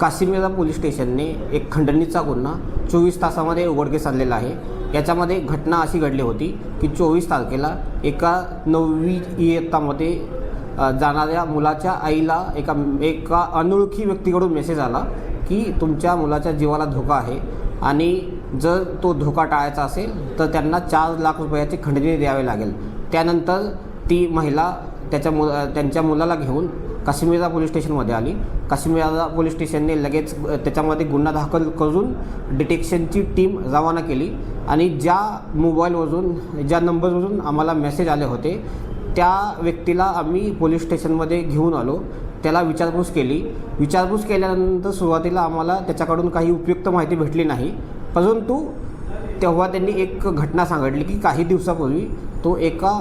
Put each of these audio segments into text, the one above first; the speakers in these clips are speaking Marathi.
कासिमेरा पोलीस स्टेशनने एक खंडणीचा गुन्हा चोवीस तासामध्ये उघडकीस आणलेला आहे. याच्यामध्ये घटना अशी घडली होती की चोवीस तारखेला एका नववी इयत्तामध्ये जाणाऱ्या मुलाच्या आईला एका एका अनोळखी व्यक्तीकडून मेसेज आला की तुमच्या मुलाच्या जीवाला धोका आहे आणि जर तो धोका टाळायचा असेल तर त्यांना चार लाख रुपयाची खंडणी द्यावे लागेल. त्यानंतर ती महिला त्याच्या मु त्यांच्या मुलाला घेऊन काश्मीरा पोलीस स्टेशनमध्ये आली. काश्मीरा पोलीस स्टेशनने लगेच त्याच्यामध्ये गुन्हा दाखल करून डिटेक्शनची टीम रवाना केली. आणि ज्या मोबाईलवरून ज्या नंबरवरून आम्हाला मेसेज आले होते त्या व्यक्तीला आम्ही पोलीस स्टेशनमध्ये घेऊन आलो. त्याला विचारपूस केली. विचारपूस केल्यानंतर सुरुवातीला आम्हाला त्याच्याकडून काही उपयुक्त माहिती भेटली नाही. परंतु तेव्हा त्यांनी एक घटना सांगितली की काही दिवसापूर्वी तो एका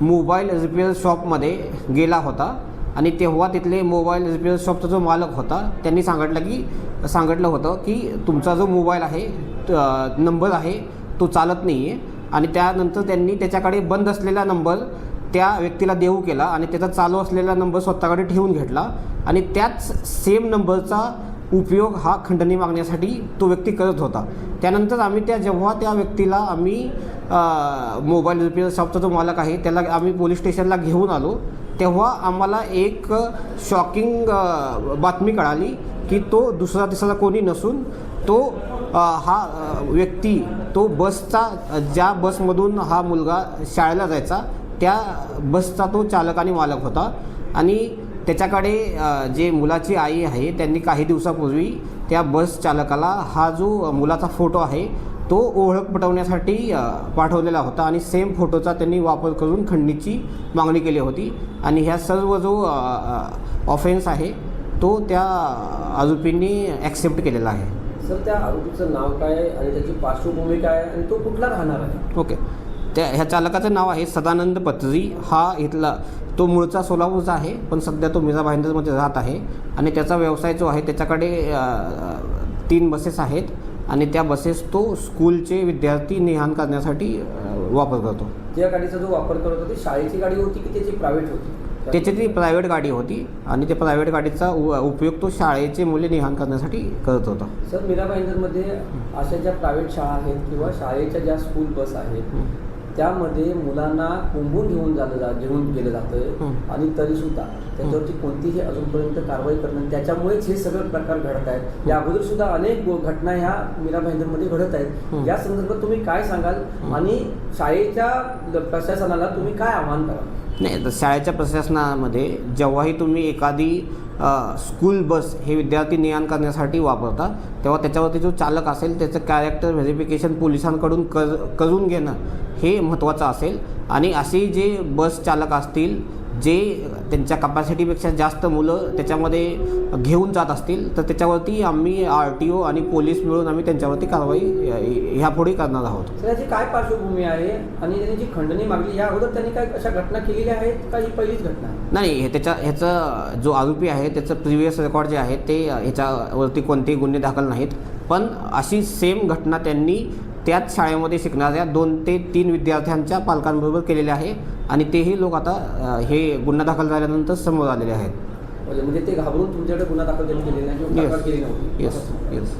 मोबाईल रिपेअर शॉपमध्ये गेला होता. आणि तेव्हा तिथले मोबाईल रिपेअर शॉपचा जो मालक होता त्यांनी सांगितलं की सांगितलं होतं की तुमचा जो मोबाईल आहे त- नंबर आहे तो चालत नाही आहे आणि त्यानंतर त्यांनी त्याच्याकडे बंद असलेला नंबर त्या व्यक्तीला देऊ केला आणि त्याचा चालू असलेला नंबर स्वतःकडे ठेवून घेतला. आणि त्याच सेम नंबरचा उपयोग हा खंडणी मागण्यासाठी तो व्यक्ती करत होता. त्यानंतर आम्ही त्या जेव्हा त्या व्यक्तीला आम्ही मोबाईल रिपेअर शॉपचा जो मालक आहे त्याला आम्ही पोलीस स्टेशनला घेऊन आलो. तेव्हा आम्हाला एक शॉकिंग बातमी कळाली की तो दुसरा तिसरा कोणी नसून तो हा व्यक्ती तो बसचा ज्या बसमधून हा मुलगा शाळेला जायचा त्या बसचा तो चालक आणि मालक होता. आणि त्याच्याकडे जे मुलाची आई आहे त्यांनी काही दिवसापूर्वी त्या बस चालकाला हा जो मुलाचा फोटो आहे तो ओळख पटवण्यासाठी पाठवलेला होता आणि सेम फोटोचा त्यांनी वापर करून खंडणीची मागणी केली होती. आणि ह्या सर्व जो ऑफेन्स आहे तो त्या आरोपींनी ॲक्सेप्ट केलेला आहे. सर त्या आरोपीचं नाव काय आहे आणि त्याची पार्श्वभूमी काय आणि तो कुठला राहणार आहे? ओके. त्या ह्या चालकाचं नाव आहे सदानंद पत्री हा इथला तो मूळचा सोलापूरचा आहे पण सध्या तो मिरा भाईंदरमध्ये राहत आहे. आणि त्याचा व्यवसाय जो आहे त्याच्याकडे तीन बसेस आहेत. आणि त्या बसेस तो स्कूलचे विद्यार्थी नेहान करण्यासाठी वापर करतो. ज्या गाडीचा जो वापर करत होता ती शाळेची गाडी होती की त्याची प्रायव्हेट होती? त्याची ती प्रायव्हेट गाडी होती आणि त्या प्रायव्हेट गाडीचा उपयोग तो शाळेचे मुले नेहान करण्यासाठी करत होता. सर मीरा भाईंदरमध्ये अशा ज्या प्रायव्हेट शाळा आहेत किंवा शाळेच्या ज्या स्कूल बस आहेत त्यामध्ये मुलांना कोंबून घेऊन झालं जा घेऊन गेलं जातं. आणि तरीसुद्धा त्याच्यावरती कोणतीही अजूनपर्यंत कारवाई करणं त्याच्यामुळेच हे सगळे प्रकार घडत आहेत. या अगोदर सुद्धा अनेक घटना ह्या मीरा भाईंदरमध्ये घडत आहेत. या संदर्भात तुम्ही काय सांगाल आणि शाळेच्या प्रशासनाला तुम्ही काय आव्हान कराल? नाही तर शाळेच्या प्रशासनामध्ये जेव्हाही तुम्ही एखादी स्कूल बस हे विद्यार्थी नियान करण्यासाठी वापरता तेव्हा त्याच्यावरती जो चालक असेल त्याचं कॅरेक्टर व्हेरिफिकेशन पोलिसांकडून कर करून घेणं हे महत्त्वाचं असेल. आणि असे जे बस चालक असतील जे त्यांच्या कपॅसिटीपेक्षा जास्त मुलं त्याच्यामध्ये घेऊन जात असतील तर त्याच्यावरती आम्ही आर टी ओ आणि पोलीस मिळून आम्ही त्यांच्यावरती कारवाई ह्यापुढे करणार आहोत. तर याची काय पार्श्वभूमी आहे? आणि त्यांनी जी खंडणी मागली या अगोदर त्यांनी काय अशा घटना केलेल्या आहेत का ही पहिलीच घटना आहे? नाही हे त्याच्या ह्याचं जो आरोपी आहे त्याचं प्रिव्हियस रेकॉर्ड जे आहे ते ह्याच्यावरती कोणतेही गुन्हे दाखल नाहीत. पण अशी सेम घटना त्यांनी त्याच शाळेमध्ये शिकणाऱ्या दोन ते तीन विद्यार्थ्यांच्या पालकांबरोबर केलेले आहे आणि तेही लोक आता हे गुन्हा दाखल झाल्यानंतर समोर आलेले आहेत. म्हणजे म्हणजे ते घाबरून तुमच्याकडे गुन्हा दाखल केलेला येस येस